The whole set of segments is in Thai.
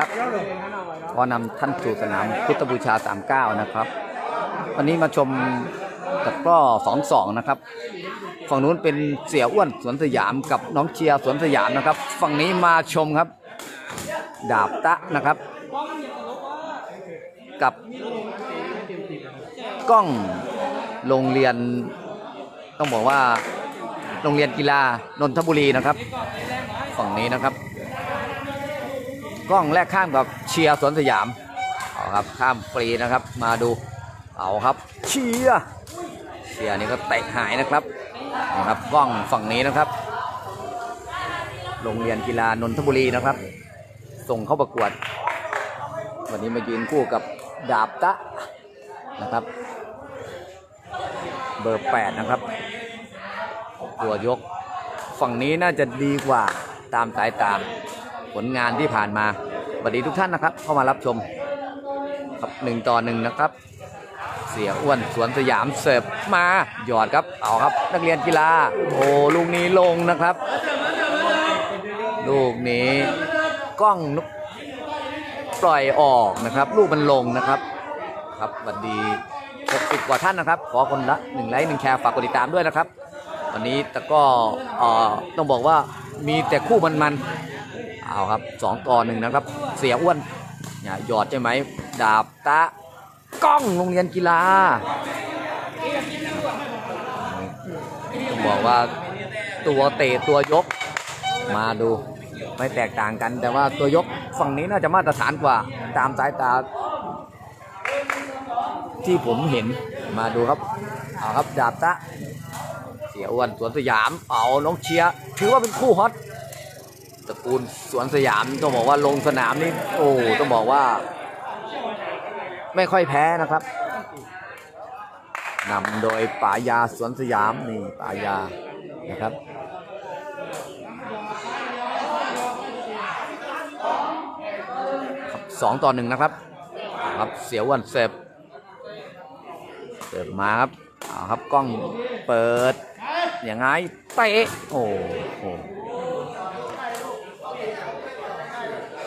ครับขอนำท่านสู่สนามพุทธบูชา 39 นะครับ วันนี้มาชมตะกร้อ22 นะครับ ฝั่งนู้นเป็นเสียอ้วนสวนสยามกับน้องเชียร์สวนสยามนะครับ ฝั่งนี้มาชมครับ ดาบตะนะครับ กับกล้องโรงเรียน ต้องบอกว่าโรงเรียนกีฬานนทบุรีนะครับ ฝั่งนี้นะครับ กล้องแรกข้ามกับเชียร์สวนสยามเอาครับข้ามฟรีนะครับ มาดูเอาครับ เชียร์เชียร์นี่ก็เตะหายนะครับนะครับกล้องฝั่งนี้นะครับ โรงเรียนกีฬานนทบุรีนะครับ ส่งเข้าประกวด วันนี้มายืนคู่กับดาบตะนะครับ เบอร์ 8 นะครับ ตัวยก ฝั่งนี้น่าจะดีกว่าตามสายตา ผลงานที่ผ่านมาสวัสดีทุกท่านนะครับ เข้ามารับชมครับหนึ่งต่อหนึ่งนะครับ เสียอ้วนสวนสยามเสิร์ฟมาหยอดครับเอาครับ นักเรียนกีฬาโอ้ลูกนี้ลงนะครับ ลูกนี้กล้องปล่อยออกนะครับ ลูกมันลงนะครับครับสวัสดี60กว่าท่านนะครับ ขอคนละหนึ่งไลค์หนึ่งแชร์ฝากกดติดตามด้วยนะครับวันนี้แต่ก็ต้องบอกว่ามีแต่คู่มันๆ เอาครับสองต่อหนึ่งนะครับ เสียอ้วนเนี่ยหยอดใช่ไหมดาบตะกล้องโรงเรียนกีฬาต้องบอกว่าตัวเตะตัวยกมาดูไม่แตกต่างกัน แต่ว่าตัวยกฝั่งนี้น่าจะมาตรฐานกว่าตามสายตา ที่ผมเห็นมาดูครับเอาครับดาบตะเสียอ้วนสวนสยามเอาน้องเชียร์ถือว่าเป็นคู่ฮอต ตระกูลสวนสยามต้องบอกว่าลงสนามนี่โอ้ต้องบอกว่า ไม่ค่อยแพ้นะครับนำโดยป่ายาสวนสยามนี่ป่ายานะครับสองต่อหนึ่งนะครับครับเสียอ้วนเสิร์ฟเสิร์ฟมาครับเอาครับกล้องเปิดอย่างไงเตะโอ้โห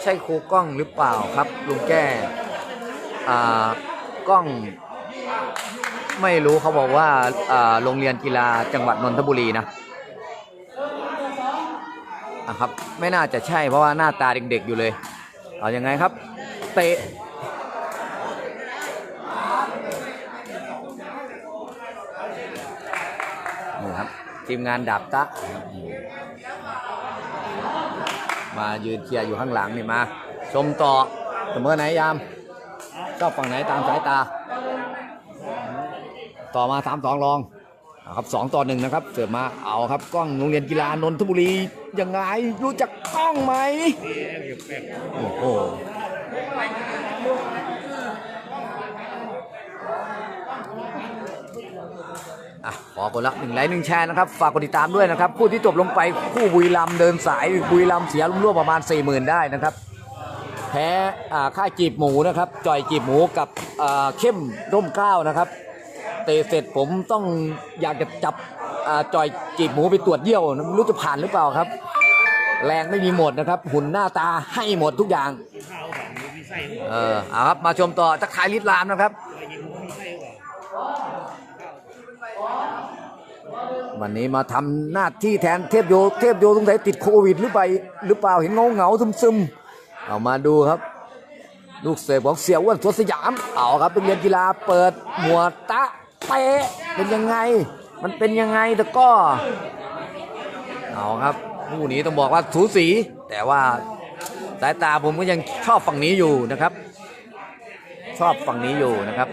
ใช่ครูกล้องหรือเปล่าครับ ลุงแก้อ่ากล้อง ไม่รู้เขาบอกว่าอ่าโรงเรียนกีฬาจังหวัดนนทบุรีนะอะครับ ไม่น่าจะใช่เพราะว่าหน้าตาเด็กๆอยู่เลยเอาอยัางไงครับ เตะนี่ครับทีมงานดาบตะ มายืนเชียร์อยู่ข้างหลังนี่มา ชมต่อเสมอไหนยามชอบฝั่งไหนตามสายตา ต่อมาสามสองลองครับสองต่อหนึ่งนะครับเสิร์ฟมาเอาครับกล้องโรงเรียนกีฬานนทบุรียังไงรู้จักกล้องไหมโอ้โห อะขอคนละหนึ่งไลค์หนึ่งแชร์นะครับ ฝากกดติดตามด้วยนะครับคู่ที่จบลงไปคู่บุรีรัมย์เดินสายบุรีรัมย์เสียร่วมๆประมาณ4 0,000ได้นะครับแพ้อ่าค่าจีบหมูนะครับจ่อยจีบหมูกับอ่าเข้มร่มเกล้านะครับเตะเสร็จผมต้องอยากจะจับอ่าจ่อยจีบหมูไปตรวจเยี่ยวไม่รู้จะผ่านหรือเปล่าครับ แรงไม่มีหมดนะครับ หุ่นหน้าตาให้หมดทุกอย่าง เออเอาครับมาชมต่อทักทายลิศลามนะครับ วันนี้มาทำหน้าที่แทนเทพโยเทพโยสงสัยติดโควิดหรือไปหรือเปล่าเห็นเงาเงาซึมซึมเอามาดูครับ ลูกเสิร์ฟของเสี่ยวอ้วนสวนสยามเอาครับเป็นเรียนกีฬาเปิดหมวดตะเตะเป็นยังไง มันเป็นยังไงแต่ก็เอาครับคู่นี้ต้องบอกว่าสูสี แต่ว่าสายตาผมก็ยังชอบฝั่งนี้อยู่นะครับ ชอบฝั่งนี้อยู่นะครับ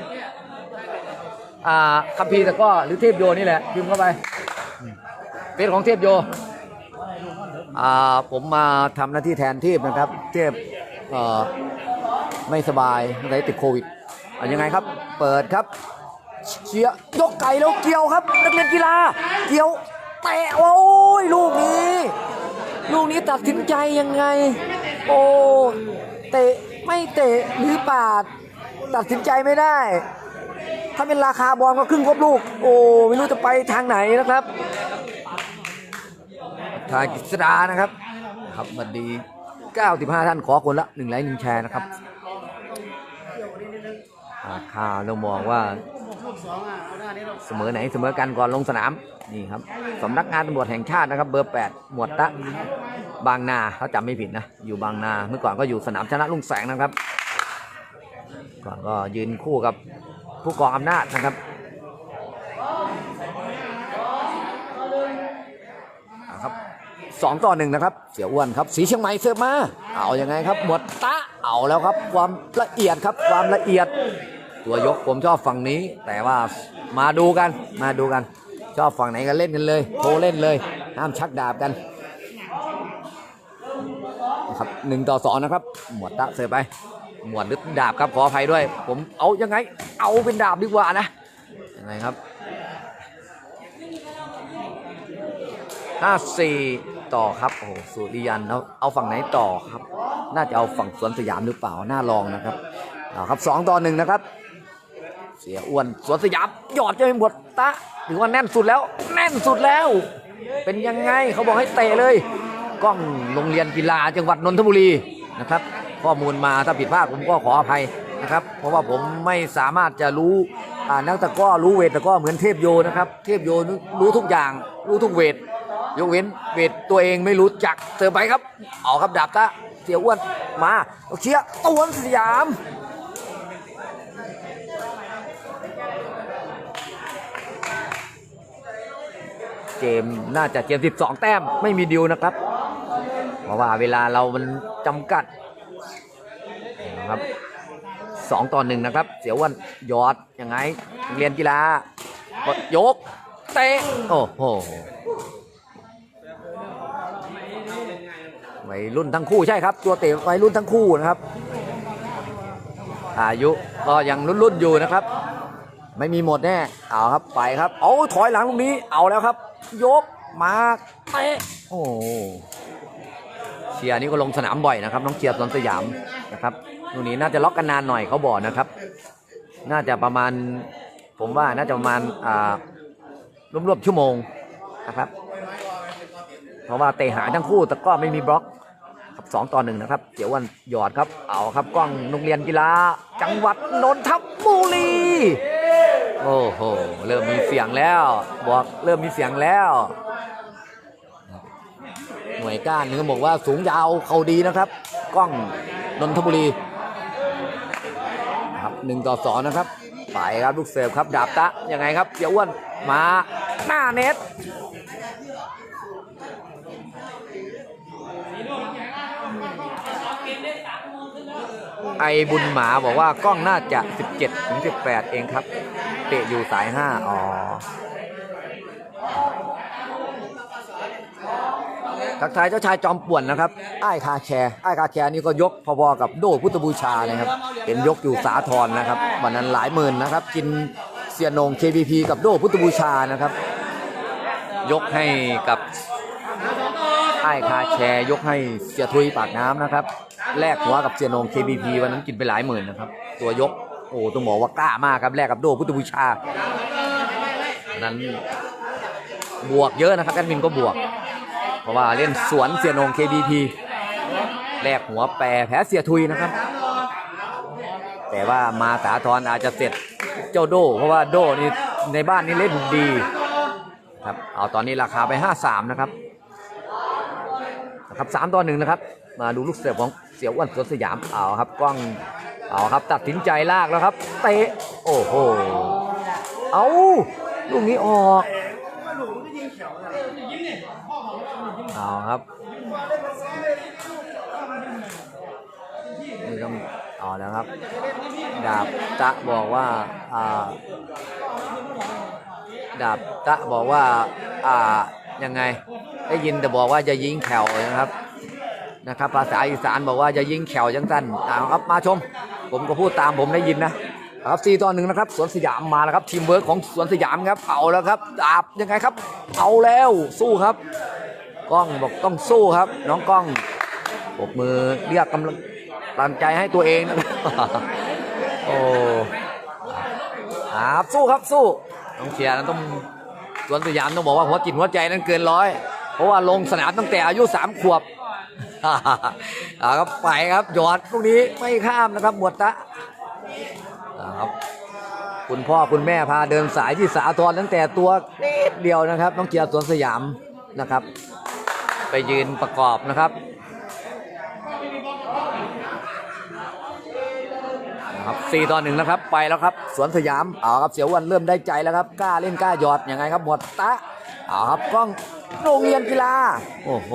อ่าคัมภีร์ตะกร้อหรือเทพโยนี่แหละพิมพ์เข้าไป เป็นของเทพโยอ่าผมมาทำหน้าที่แทนเทพนะครับ เทพเอ่อไม่สบายอะไรติดโควิดอยังไงครับ เปิดครับเชียยกไก่แล้วเกี่ยวครับ นักเรียนกีฬา เกี่ยวเตะโอ้ยลูกนี้ ลูกนี้ตัดสินใจยังไง โอ้เตะไม่เตะหรือปาด ตัดสินใจไม่ได้ ถ้าเป็นราคาบอลก็ครึ่งครบลูก โอ้ไม่รู้จะไปทางไหนนะครับ ทางกฤษดานะครับ ครับสวัสดี 95 ท่านขอคนละ1ไลค์1แชร์นะครับอ่าข่าวเรามองว่าเสมอไหนเสมอกันก่อนลงสนามนี่ครับสำนักงานตำรวจแห่งชาตินะครับ เบอร์ 8 หมวดตะบางนาเขาจำไม่ผิดนะ อยู่บางนาเมื่อก่อนก็อยู่สนามชนะลุงแสงนะครับ ก่อนก็ยืนคู่กับผู้กองอำนาจนะครับ 2 ต่อหนึ่งนะครับ เสียอ้วนครับ สีเชียงใหม่เสิร์ฟมา เอาอยัางไงครับ หมดตะ เอาแล้วครับ ความละเอียดครับ ความละเอียด ตัวยกผมชอบฝั่งนี้ แต่ว่ามาดูกัน มาดูกัน ชอบฝั่งไหนกันเล่นกันเลย โทรเล่นเลย ห้ามชักดาบกันครับหนึ่งต่อสองนะครับ หมวดตะเสิร์ฟไป หมวดหรือดาบครับขออภัยด้วย ผมเอายังไง เอาเป็นดาบดีกว่านะ ยังไงครับห้าสี่ ต่อครับโอ้โหสุริยันเอาเอาฝั่งไหนต่อครับ น่าจะเอาฝั่งสวนสยามหรือเปล่าน่าลองนะครับเอาครับสองต่อหนึ่งนะครับ เสียอ้วนสวนสยามหยอดจะไม่หมดตะถือว่าแน่นสุดแล้ว แน่นสุดแล้ว เป็นยังไงเขาบอกให้เตะเลยกล้องโรงเรียนกีฬาจังหวัดนนทบุรีนะครับข้อมูลมาถ้าผิดพลาดผมก็ขออภัยนะครับ เพราะว่าผมไม่สามารถจะรู้นักตะก้อรู้เวทตะก้อเหมือนเทพโยนะครับ เทพโยรู้ทุกอย่างรู้ทุกเวท ยกเว้นเวทตัวเองไม่รู้จักเสือไปครับ เอาครับดาบตะเสียอ้วนมาเอาเชียร์ตวนสยาม เกมน่าจะเกม 12 แต้มไม่มีดิวนะครับ เพราะว่าเวลาเรามันจำกัดนะครับสองต่อหนึ่งนะครับ เสียอ้วันยอดยังไงเรียนกีฬากดยก เตะ โอ้โห วัยรุ่นทั้งคู่ใช่ครับ ตัวเตะวัยรุ่นทั้งคู่นะครับ อายุก็ยังรุ่นๆอยู่นะครับ ไม่มีหมดแน่เอาครับไปครับเอาถอยหลังตรงนี้เอาแล้วครับ ยกมาเตะโอ้เชียร์นี่ก็ลงสนามบ่อยนะครับน้องเชียร์สวนสยามนะครับนู่นนี่น่าจะล็อกกันนานหน่อยเขาบอกนะครับ น่าจะประมาณผมว่าน่าจะประมาณอ่ารวมๆชั่วโมงนะครับ เพราะว่าเตะหายทั้งคู่แต่ก็ไม่มีบล็อกับสองต่อหนึ่งนะครับเดี๋ยววันหยอดครับเอาครับกล้องโรงเรียนกีฬา จังหวัดนนทบุรีโอ้โหเริ่มมีเสียงแล้วบอกเริ่มมีเสียงแล้ว หน่วยก้านนี่ก็บอกว่าสูงยาวเขาดีนะครับ กล้องนนทบุรีครับหนึ่งต่อสองนะครับไปครับลูกเสิร์ฟครับดาบตะยังไงครับเสียอ้วนมาหน้าเน็ต ไอบุญหมาบอกว่ากล้องน่าจะ 17ถึง18 เองครับ เตะอยู่สาย 5 อ๋อ ทักทายเจ้าชายจอมป่วนนะครับไอ้ายคาแคร์ไอ้ายคาแคร์นี่ก็ยกพอๆกับโดพุทธบูชานะครับ เห็นยกอยู่สาทรนะครับ วันนั้นหลายหมื่นนะครับ กินเสียนง KBP กับโดพุทธบูชานะครับ ยกให้กับไอ้ายคาแชร์ยกให้เสียทุยปากน้ำนะครับ แลกหัวกับเสียโหนง KBP วันนั้นกินไปหลายหมื่นนะครับ ตัวยก โอ้ต้องบอกว่ากล้ามากครับแลกกับโดพุทธบูชานั้นบวกเยอะนะครับแอดมินก็บวก เพราะว่าเล่นสวนเสียโหนง KBP แลกหัวแปรแพ้เสียทุยนะครับ แต่ว่ามาสาทรอาจจะเสร็จเจ้าโด เพราะว่าโดนี่ในบ้านนี่เล่นดีครับเอาตอนนี้ราคาไป 53 นะครับนะครับสามต่อหนึ่งนะครับ มาดูลูกเสิร์ฟของ เสียวอ้วนสวนสยามเอาครับกล้องเอาครับตัดสินใจลากแล้วครับ เตะโอ้โหเอาลูกนี้ออกเอาครับนี่ต้องเอาแล้วครับ ดาบตะบอกว่าอ่าดาบตะบอกว่าอ่ายังไงได้ยินแต่บอกว่าจะยิงแขวนะครับ นะครับ ภาษาอีสานบอกว่าจะยิงแขวจังสั้นเอาครับมาชม ผมก็พูดตามผมได้ยินนะครับสี่ต่อหนึ่งนะครับสวนสยามมาแล้วครับทีมเวิร์กของสวนสยามครับเอาแล้วครับดาบยังไงครับเอาแล้วสู้ครับกล้องบอกต้องสู้ครับ น้องกล้องปรบมือเรียกกำลังกำลังใจให้ตัวเองนะครับโอ้ครับสู้ครับสู้ต้องเชียร์นั้นต้องสวนสยามต้องบอกว่าหัวจิตหัวใจนั้นเกินร้อยเพราะว่าลงสนามตั้งแต่อายุสามขวบ อาครับไปครับหยอดลูกนี้ไม่ข้ามนะครับหมวดตะเอาครับคุณพ่อคุณแม่พาเดินสายที่สาทรตั้งแต่ตัวนิดเดียวนะครับน้องเกียร์สวนสยามนะครับ ไปยืนประกอบนะครับครับสี่ต่อหนึ่งนะครับไปแล้วครับ สวนสยามเอาครับเสียววันเริ่มได้ใจแล้วครับกล้าเล่นกล้าหยอดยังไงครับหมวดตะเอาครับกล้องโรงเรียนกีฬาโอ้โห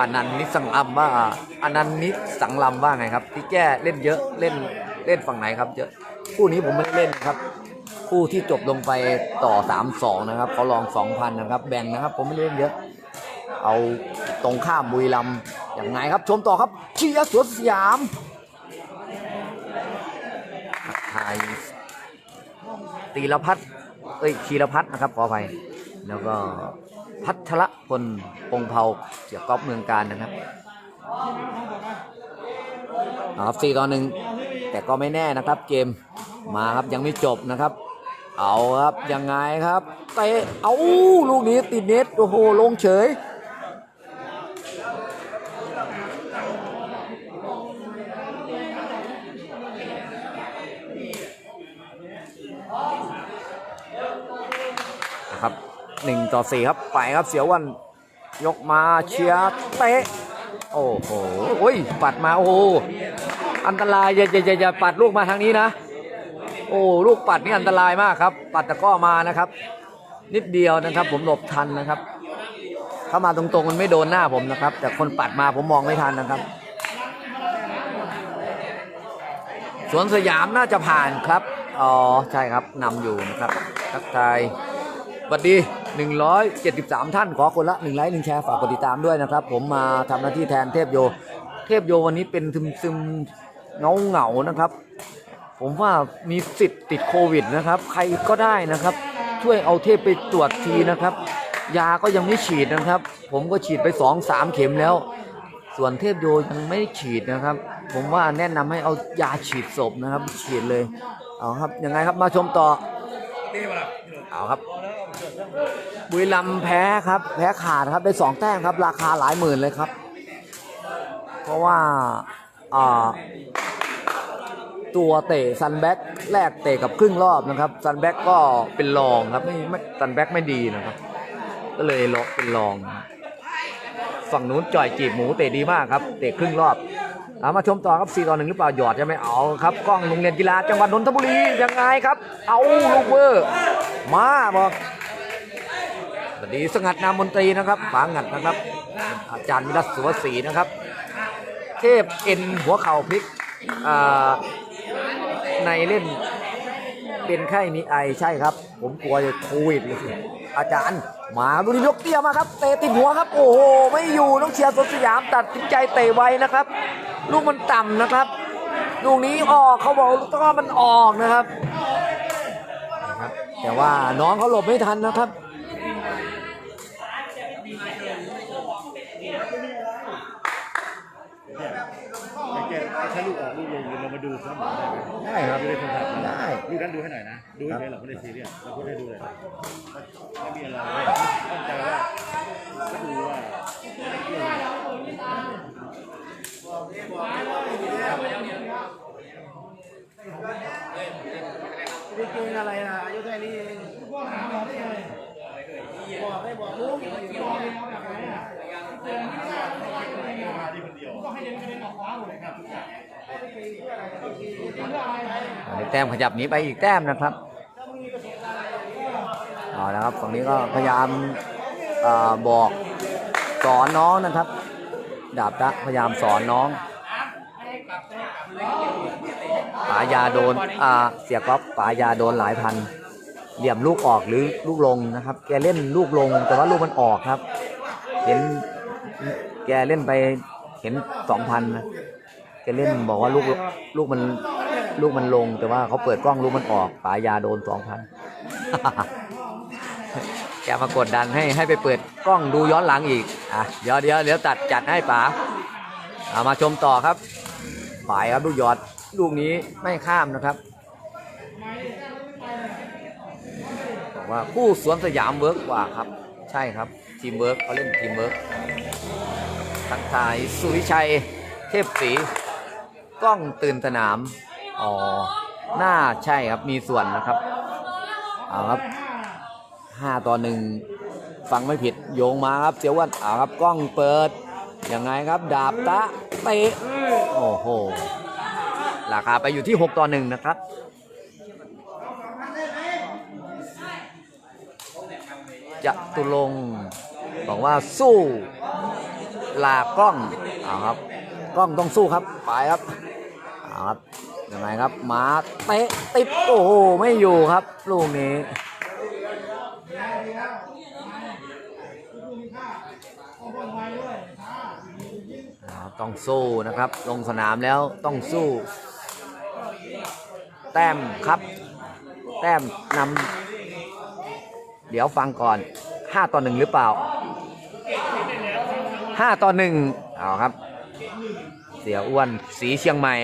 อันนันต์นิสังลำว่าอันนันต์นิสังลำว่าไงครับที่แก้เล่นเยอะเล่นเล่นฝั่งไหนครับเยอะคู่นี้ผมไม่ได้เล่นครับ คู่ที่จบลงไปต่อ3-2นะครับเขาลอง2,000นนะครับ แบ่งนะครับ ผมไม่ได้เล่นเยอะ เอาตรงข้ามบุรีรัมย์อย่างไงครับ ชมต่อครับเชียร์สวนสยามไทยตีรพัฒน์เอ้ยชีรพัฒน์นะครับขออภัยแล้วก็ พัทรพลปงเผาเสียก๊อฟเมืองการนะครับอาครับสี่ต่อหนึ่งแต่ก็ไม่แน่นะครับ เกมมาครับยังไม่จบนะครับ เอาครับยังไงครับเตะเอาลูกนี้ติดเน็ตโอ้โหลงเฉย หนึ่งต่อสี่ครับ ไปครับเสียววัน ยกมาเชียร์เตะ โอ้โหโอ้ย ปัดมา โอ้โหอันตรายอย่าอย่าอย่าอย่าปัดลูกมาทางนี้นะ โอ้ลูกปัดนี่อันตรายมากครับ ปัดตะก้อมานะครับ นิดเดียวนะครับ ผมหลบทันนะครับเข้ามาตรงๆมันไม่โดนหน้าผมนะครับ แต่คนปัดมาผมมองไม่ทันนะครับสวนสยามน่าจะผ่านครับ อ๋อ ใช่ครับนำอยู่นะครับ ทักทาย สวัสดี 173 ท่านขอคนละ1ไลค์1แชร์ฝากกดติดตามด้วยนะครับ ผมมาทำหน้าที่แทนเทพโย เทพโยวันนี้เป็นซึมซึมเงาเงาๆนะครับ ผมว่ามีสิทธิ์ติดโควิดนะครับ ใครก็ได้นะครับ ช่วยเอาเทพไปตรวจทีนะครับ ยาก็ยังไม่ฉีดนะครับ ผมก็ฉีดไป2อสามเข็มแล้ว ส่วนเทพโยยังไม่ฉีดนะครับ ผมว่าแนะนำให้เอายาฉีดศพนะครับ ฉีดเลยเอาครับยังไงครับมาชมต่อเอาครับ บุรีรัมย์แพ้ครับ แพ้ขาดครับได้สองแต้มครับ ราคาหลายหมื่นเลยครับ เพราะว่าตัวเตะซันแบ็กแรกเตะกับครึ่งรอบนะครับซันแบ็กก็เป็นรองครับไม่ไม่ซันแบ็กไม่ดีนะครับ ก็เลยล็อกเป็นรอง ฝั่งนู้นจ่อยจีบหมูเตะดีมากครับ เตะครึ่งรอบเอามาชมต่อครับ4ต่อหนึ่งหรือเปล่าหยอดจะไม่เอาครับกล้องโรงเรียนกีฬาจังหวัดนนทบุรียังไงครับ เอาลูกเวอร์ มาบอก ดีสงัดนามมนตรีนะครับฝางัดนะครับ อาจารย์วิรัตสุวศรีนะครับ เทพเอ็นหัวเข่าพลิกในเล่นเป็นไข้มีไอใช่ครับ ผมกลัวจะโควิดเลยอาจารย์มาดูนี่ยกเตี้ยมาครับเตะติดหัวครับ โอ้โหไม่อยู่น้องเชียร์สวนสยามตัดสินใจเตะไวนะครับ ลูกมันต่ำนะครับลูกนี้ออกเขาบอกลูกต้อมันออกนะครับ แต่ว่าน้องเขาหลบไม่ทันนะครับ แกถ้าลูกออกลูกลงเรามาดูซ้ำหน่อยได้ไหมได้ครับ ดูในโทรศัพท์ได้ ลูกนั้นดูให้หน่อยนะ ดูให้เลยหรอกไม่ได้ซีเรียสเราพูดให้ดูเลยไม่มีอะไรตั้งใจว่าก็ดูว่าจริงๆอะไรนะอายุแค่นี้เองบอกได้บอกลูกอัน นี้แต้มขยับหนีไปอีกแต้มนะครับเอาละครับฝั่งนี้ก็พยายามอบอกสอนน้องนะครับ ดาบตักพยายามสอนน้องป๋ายาโดนอ่าเสียก๊อฟป๋ายาโดนหลายพัน เหลี่ยมลูกออกหรือลูกลงนะครับ แกเล่นลูกลงแต่ว่าลูกมันออกครับ เห็น แกเล่นไปเห็นสองพันนะแกเล่นบอกว่าลูกลูกมันลูกมันลงแต่ว่าเขาเปิดกล้องลูกมันออกปายาโดนสองพันแกมากดดันให้ให้ไปเปิดกล้องดูย้อนหลังอีกอะเดี๋ยวเดี๋ยวเดี๋ยวตัดจัดให้ป๋าเอามาชมต่อครับฝ่ายครับลูกหยอดลูกนี้ไม่ข้ามนะครับโอ้โหว่าคู่สวนสยามเวิร์กกว่าครับ ใช่ครับทีมเวิร์กเขาเล่นทีมเวิร์ก ทักทายสุวิชัย เทพศรีกล้องตื่นสนาม อ๋อ น่าใช่ครับ มีส่วนนะครับ เอาครับห้าต่อหนึ่งฟังไม่ผิดโยงมาครับเสียวันเอาครับกล้องเปิด ยังไงครับ ดาบตะเตะโอ้โห ราคาไปอยู่ที่ 6 ต่อหนึ่งนะครับจะตุลงบอกว่าสู้ ลากล้องเอาครับ กล้องต้องสู้ครับ ไปครับเอาครับยังไงครับหมาเตะติดโอ้โหไม่อยู่ครับ ลูกนี้ต้องสู้นะครับ ลงสนามแล้วต้องสู้ แต้มครับ แต้มนำเดี๋ยวฟังก่อน 5 ต่อ 1 หรือเปล่า 5ต่อ1เอาครับ เสียอ้วนสีเชียงใหม่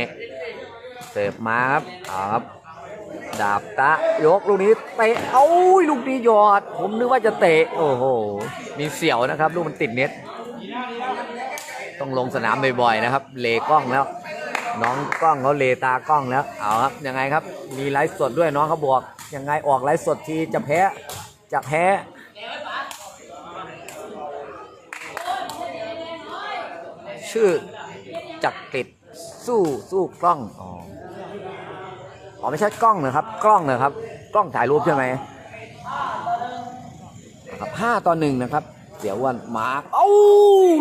เสิร์ฟมาครับเอาครับ ดาบตะยกลูกนี้เตะเอ้ยลูกนี้ยอด ผมนึกว่าจะเตะ โอ้โห มีเสียวนะครับ ลูกมันติดเน็ต ต้องลงสนามบ่อยๆนะครับ เลกล้องแล้ว น้องกล้องเขาเลตากล้องแล้ว เอาครับ ยังไงครับ มีไลฟ์สดด้วยน้องเขาบอก ยังไงออกไลฟ์สดทีจะแพ้จะแพ้ ชื่อจักริดสู้สู้กล้องอ๋ออ๋อไม่ใช่กล้องนะครับ กล้องนะครับ กล้องถ่ายรูปใช่ไหมนะครับห้าต่อหนึ่งนะครับ เสียอ้วันมาเอ้า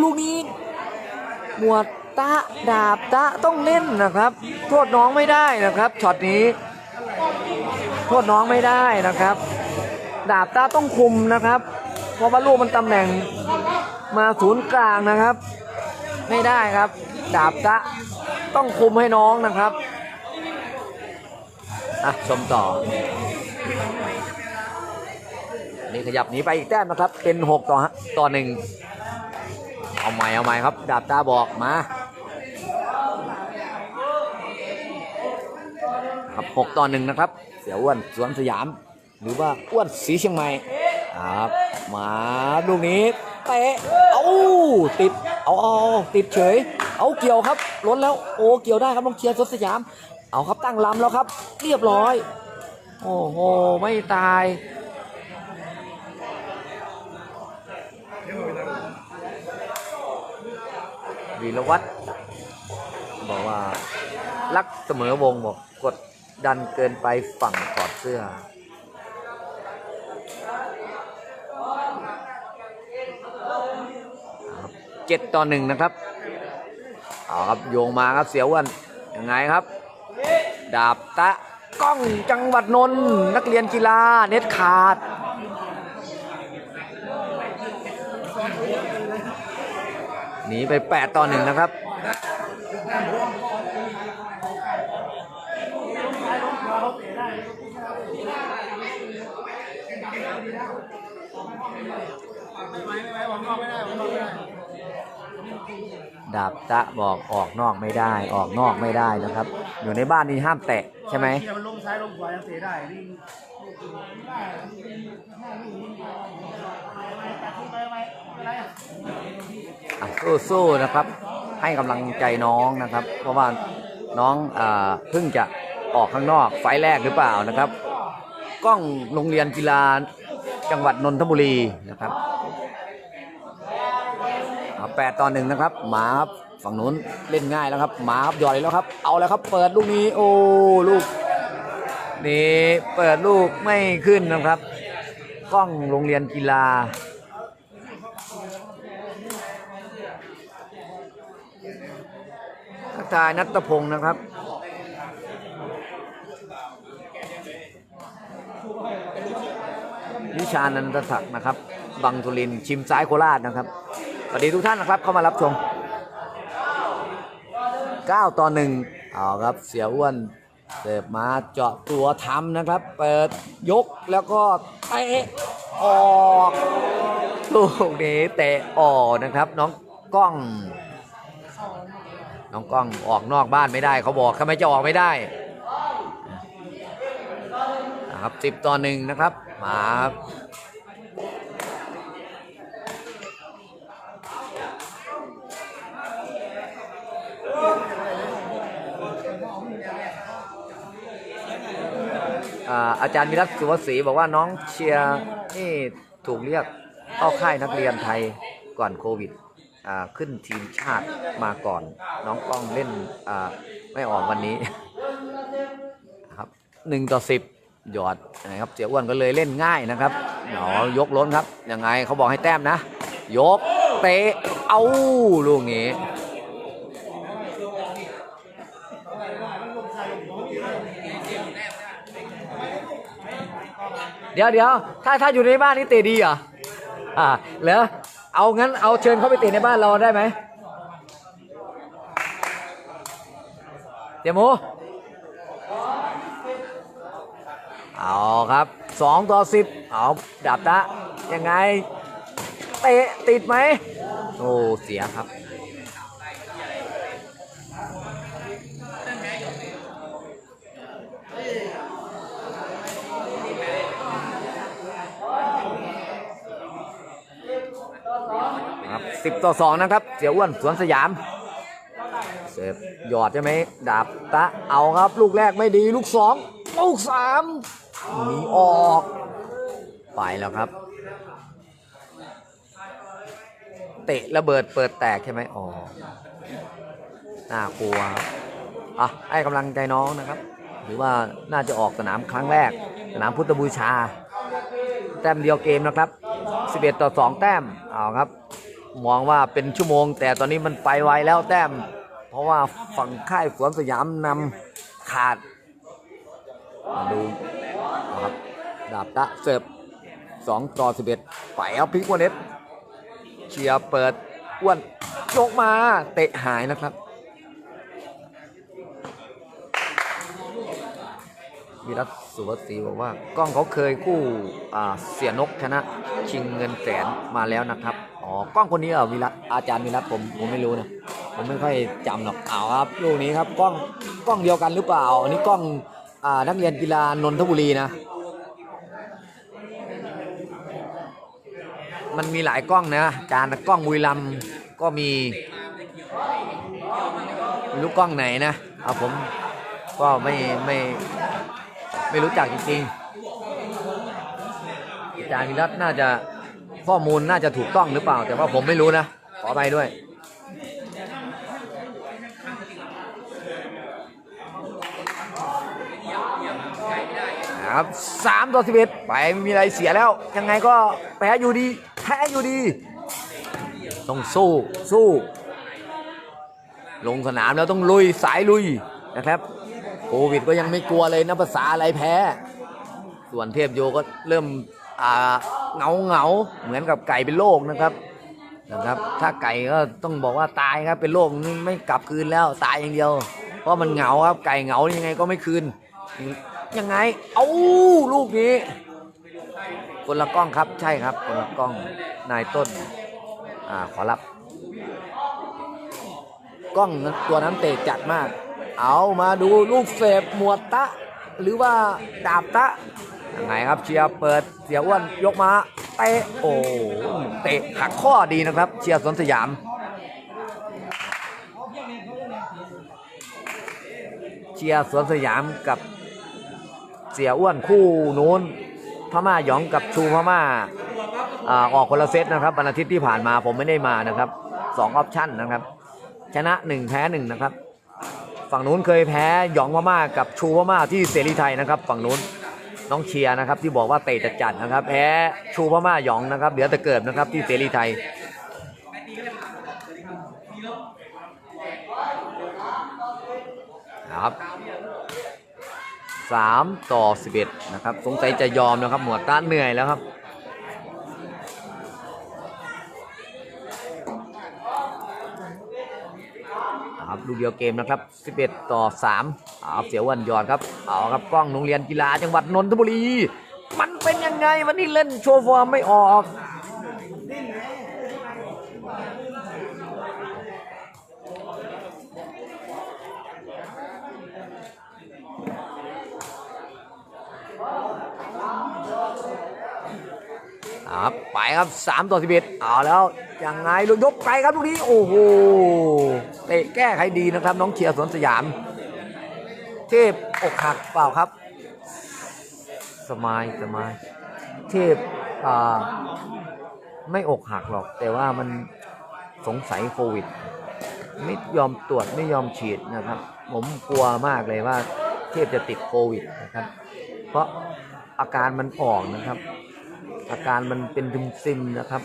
ลูกนี้หมวดตะดาบตะต้องเล่นนะครับ โทษน้องไม่ได้นะครับช็อตนี้ โทษน้องไม่ได้นะครับ ดาบตะต้องคุมนะครับ เพราะว่าลูกมันตำแหน่งมาศูนย์กลางนะครับ ไม่ได้ครับ ดาบตะต้องคุมให้น้องนะครับอะชมต่อ นี่ขยับหนีไปอีกแต้มนะครับ เป็น 6 ต่อฮะต่อหนึ่งเอาใหม่เอาใหม่ครับ ดาบตาบอกมาครับหกต่อหนึ่งนะครับ เสียอ้วนสวนสยาม หรือว่าอ้วนสีเชียงใหม่ครับมาลูกนี้เตะเอาติด เอาเอาติดเฉย เอาเกี่ยวครับล้นแล้วโอ้เกี่ยวได้ครับน้องเชียร์สวนสยาม เอาครับตั้งลำแล้วครับ เรียบร้อย โอ้โหไม่ตายวีรวัตรบอกว่ารักเสมอวงบอกกดดันเกินไปฝั่งถอดเสื้อ เจ็ดต่อหนึ่งนะครับ เอาครับโยงมาครับเสียววันยังไงครับ ดาบตะกล้องจังหวัดนนท์นักเรียนกีฬาเน็ตขาด หนีไป 8 ต่อหนึ่งนะครับ ดาบตะบอกออกนอกไม่ได้ออกนอกไม่ได้นะครับ อยู่ในบ้านนี้ห้ามแตะใช่ไหมที่มันลงซ้ายลงขวายังเตะได้สู้ๆนะครับ ให้กำลังใจน้องนะครับ เพราะว่าน้องอาเพิ่งจะออกข้างนอกไฟแรกหรือเปล่านะครับ กล้องโรงเรียนกีฬาจังหวัดนนทบุรีนะครับ อะแปดต่อหนึ่งนะครับ หมาครับฝั่งนู้นเล่นง่ายแล้วครับ หมาครับหยอดเลยแล้วครับ เอาแล้วครับ เปิดลูกนี้ โอ้ลูกนี่เปิดลูกไม่ขึ้นนะครับ กล้องโรงเรียนกีฬาทักทายนัตพงศ์นะครับวิชานันตศักดิ์นะครับ บังทุลินชิมซ้ายโคราชนะครับ วัสดีทุกท่านนะครับเข้ามารับชม9ต่อ1เอาครับเสียอ้วนเสิร์ฟมาเจาะตัวทำนะครับ เปิดยกแล้วก็เตะออกลูกนี้เตะออกนะครับน้องกล้อง น้องกล้องออกนอกบ้านไม่ได้ เขาบอกทำไมจะออกไม่ได้นะครับครับสิบต่อหนึ่งนะครับมาครับ อาจารย์วิรัตสุวศรีบอกว่าน้องเชียร์นี่ถูกเรียกเข้าค่ายนักเรียนไทยก่อนโควิดขึ้นทีมชาติมาก่อน น้องกล้องเล่นไม่ออกวันนี้ครับหนึ่งต่อสิบหยอดนะครับเสียอ้วนก็เลยเล่นง่ายนะครับเนาะยกล้นครับยังไงเขาบอกให้แต้มนะ ยกเตะเอาลูกนี้ เดี๋ยวเดี๋ยวถ้าถ้าอยู่ในบ้านนี่เตะดีเหรออ่าเหรอเอางั้นเอาเชิญเข้าไปเตะในบ้านเราได้ไหมเดี๋ยวหมูเอาครับสองต่อสิบเอาดับตะยังไงเตะติดไหมโอ้เสียครับ ครับสิบต่อสองนะครับ เสียอ้วนสวนสยาม เสพหยอดใช่ไหมดาบตะเอาครับ ลูกแรกไม่ดีลูกสองลูกสามหนีออก ไปแล้วครับ เตะระเบิดเปิดแตกใช่ไหมอ๋อน่ากลัวอะให้กำลังใจน้องนะครับ หรือว่าน่าจะออกสนามครั้งแรก สนามพุทธบูชา แต้มเดียวเกมนะครับ 11 ต่อ 2 แต้ม เอาครับ มองว่าเป็นชั่วโมง แต่ตอนนี้มันไปไวแล้วแต้ม เพราะว่าฝั่งค่ายสวนสยามนำขาดมาดูนะครับดาบตะเสิร์ฟ2ต่อ11ไปเอาพิกวาเน็ตเชียร์เปิดอ้วนยกมาเตะหายนะครับวิรัตสุวัสดีบอกว่ากล้องเขาเคยคู่เสียนกชนะ ชิงเงินแสนมาแล้วนะครับ อ๋อกล้องคนนี้เหรอวิรัตอาจารย์วิรัตผมผมไม่รู้นะผมไม่ค่อยจำหรอกเอาครับลูกนี้ครับกล้องกล้องเดียวกันหรือเปล่าอันนี้กล้องอ่านักเรียนกีฬานนทบุรีนะ มันมีหลายกล้องนะอาจารย์กล้องบุรีรัมก็มีรู้กล้องไหนนะเอาผมก็ไม่ไม่ไม่รู้จักจริงๆอาจารย์วิรัตน่าจะ ข้อมูลน่าจะถูกต้องหรือเปล่า แต่ว่าผมไม่รู้นะ ขอไปด้วย ครับสามต่อสิบเอ็ดไปไม่มีอะไรเสียแล้ว ยังไงก็แพ้อยู่ดี แพ้อยู่ดี ต้องสู้สู้ ลงสนามแล้วต้องลุยสายลุยนะครับโควิดก็ยังไม่กลัวเลยนะภาษาอะไรแพ้ ส่วนเทพโยก็เริ่มอ่า เงาเงาเหมือนกับไก่เป็นโรคนะครับนะครับ ถ้าไก่ก็ต้องบอกว่าตายครับเป็นโรคไม่กลับคืนแล้วตายอย่างเดียว เพราะมันเหงาครับไก่เหงายังไงก็ไม่คืนยังไง เอ้าลูกนี้คนละกล้องครับใช่ครับคนละกล้องนายต้นอ่าขอรับ กล้องตัวนั้นเตะจัดมาก เอามาดูลูกเสพหมวดตะ หรือว่าดาบตะ ยังไงครับเชียร์เปิดเสียอ้วนยกมาเตะโอ้เตะหักข้อดีนะครับ เชียร์สวนสยามเชียร์สวนสยามกับเสียอ้วนคู่นู้นพม่าหยองกับชูพม่าอ่าออกคนละเซตนะครับวันอาทิตย์ที่ผ่านมาผมไม่ได้มานะครับสองออปชั่นนะครับ ชนะหนึ่งแพ้หนึ่งนะครับ ฝั่งนู้นเคยแพ้หยองพม่ากับชูพม่าที่เสรีไทยนะครับ ฝั่งนู้น น้องเชียร์นะครับที่บอกว่าเตะจัดจัดๆนะครับ แพ้ชูพม่าหยองนะครับเหลือแต่เกิดนะครับที่เสรีไทยครับสามต่อสิบเอ็ดนะครับ สงสัยจะยอมนะครับ หมวดต้าเหนื่อยแล้วครับ ครับลูกเดียวเกมนะครับ11ต่อ3เอาเสียวันยอดครับเอาครับกล้องโรงเรียนกีฬาจังหวัดนนทบุรี มันเป็นยังไงวันนี้เล่นโชว์ฟอร์มไม่ออก ครับ ไปครับ3ต่อ11เอาแล้วยังไงลูกยกไกลครับลูกนี้โอ้โหเตะแก้ไขดีนะครับ น้องเชียร์สวนสยาม เทพอกหักเปล่าครับ สมายสมายเทพอ่าไม่อกหักหรอก แต่ว่ามันสงสัยโควิด ไม่ยอมตรวจไม่ยอมฉีดนะครับ ผมกลัวมากเลยว่าเทพจะติดโควิดนะครับ เพราะอาการมันอ่อนนะครับ อาการมันเป็นซึมซึมนะครับ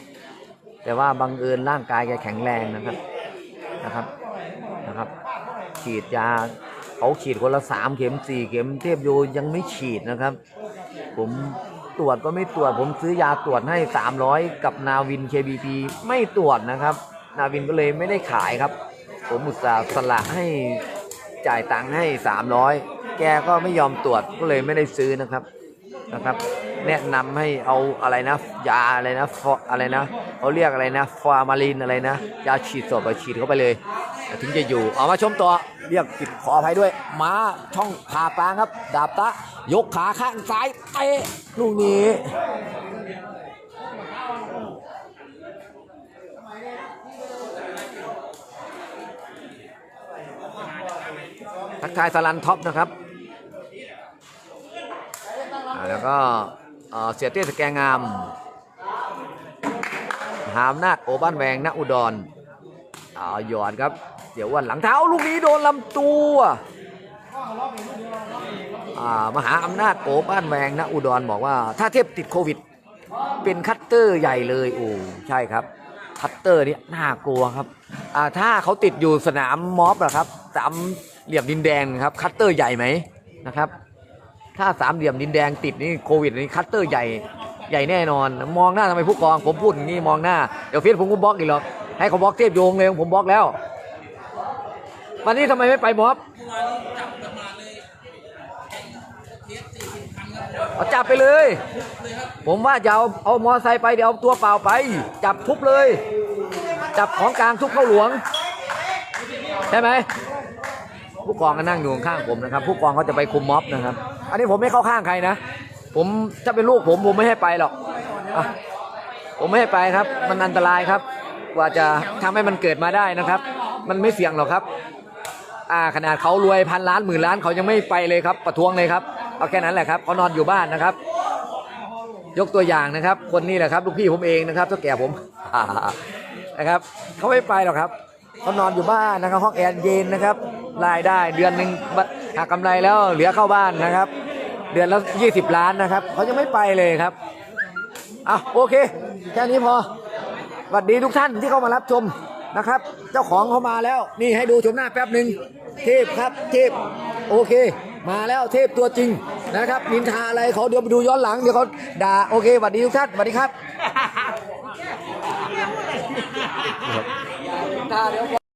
แต่ว่าบังเอิญร่างกายแกแข็งแรงนะครับนะครับนะครับ ฉีดยาเขาฉีดคนละสามเข็มสี่เข็มเทพโยยังไม่ฉีดนะครับ ผมตรวจก็ไม่ตรวจ ผมซื้อยาตรวจให้300กับนาวิน KBP ไม่ตรวจนะครับ นาวินก็เลยไม่ได้ขายครับ ผมอุตส่าห์สละให้จ่ายตังค์ให้300แกก็ไม่ยอมตรวจก็เลยไม่ได้ซื้อนะครับนะครับ แนะนำให้เอาอะไรนะ ยาอะไรนะฟออะไรนะเขาเรียกอะไรนะฟาร์มาลินอะไรนะ ยาฉีดศพอะฉีดเข้าไปเลย ถึงจะอยู่ เอามาชมต่อเรียกผิดขออภัยด้วยมาช่องผ่ากลางครับ ดาบตะ ยกขาข้างซ้ายเตะลูกนี้ทักทายสลันท็อปนะครับ แล้วก็ เสียเตี้ยสแกงงาม หามนาจโอบ้านแวงณอุดรเอาหยอดครับ เดี๋ยววันหลังเท้าลูกนี้โดนลำตัวอ่ามหาอำนาจโอบ้านแวงณอุดรบอกว่า ถ้าเทียบติดโควิด เป็นคัตเตอร์ใหญ่เลยโอ้ใช่ครับ คัตเตอร์นี่น่ากลัวครับถ้าเขาติดอยู่สนามม็อบอะครับสามเหลี่ยมดินแดงครับ คัตเตอร์ใหญ่ไหมนะครับ ถ้าสามเหลี่ยมดินแดงติดนี่โควิดนี่คัตเตอร์ใหญ่ใหญ่แน่นอน มองหน้าทำไมผู้กองผมพูดอย่างนี้มองหน้าเดี๋ยวเฟซผมก็บล็อกอีกหรอกให้เขาบล็อกเทพโยงเลยผมบล็อกแล้ว วันนี้ทำไมไม่ไปม็อบเอาจับไปเลย ผมว่าจะเอาเอามอไซค์ไปเดี๋ยวเอาตัวเปล่าไป จับทุบเลย จับของกลางทุบเข้าหลวง ใช่ไหม ผู้กองก็นั่งอยู่ข้างผมนะครับ ผู้กองเขาจะไปคุมม็อบนะครับ อันนี้ผมไม่เข้าข้างใครนะ ผมถ้าเป็นลูกผมผมไม่ให้ไปหรอกอะผมไม่ให้ไปครับ มันอันตรายครับ กว่าจะทำให้มันเกิดมาได้นะครับ มันไม่เสี่ยงหรอกครับ อ่าขนาดเขารวยพันล้านหมื่นล้านเขายังไม่ไปเลยครับ ประท้วงเลยครับเอาแค่นั้นแหละครับเขานอนอยู่บ้านนะครับ ยกตัวอย่างนะครับ คนนี้แหละครับลูกพี่ผมเองนะครับเท่าแก่ผมนะครับเขาไม่ไปหรอกครับ เขานอนอยู่บ้านนะครับห้องแอร์เย็นนะครับรายได้เดือนหนึ่งหากกำไรแล้วเหลือเข้าบ้านนะครับ เดือนละ20ล้านนะครับเขายังไม่ไปเลยครับอะโอเคแค่นี้พอสวัสดีทุกท่านที่เข้ามารับชมนะครับ เจ้าของเขามาแล้วนี่ให้ดูชมหน้าแป๊บหนึ่งเทพครับเทพโอเค มาแล้วเทพตัวจริงนะครับนินทาอะไรเขาเดี๋ยวไปดูย้อนหลังเดี๋ยวเขาด่าโอเคสวัสดีทุกท่านสวัสดีครับ ถ้าเดี๋ยว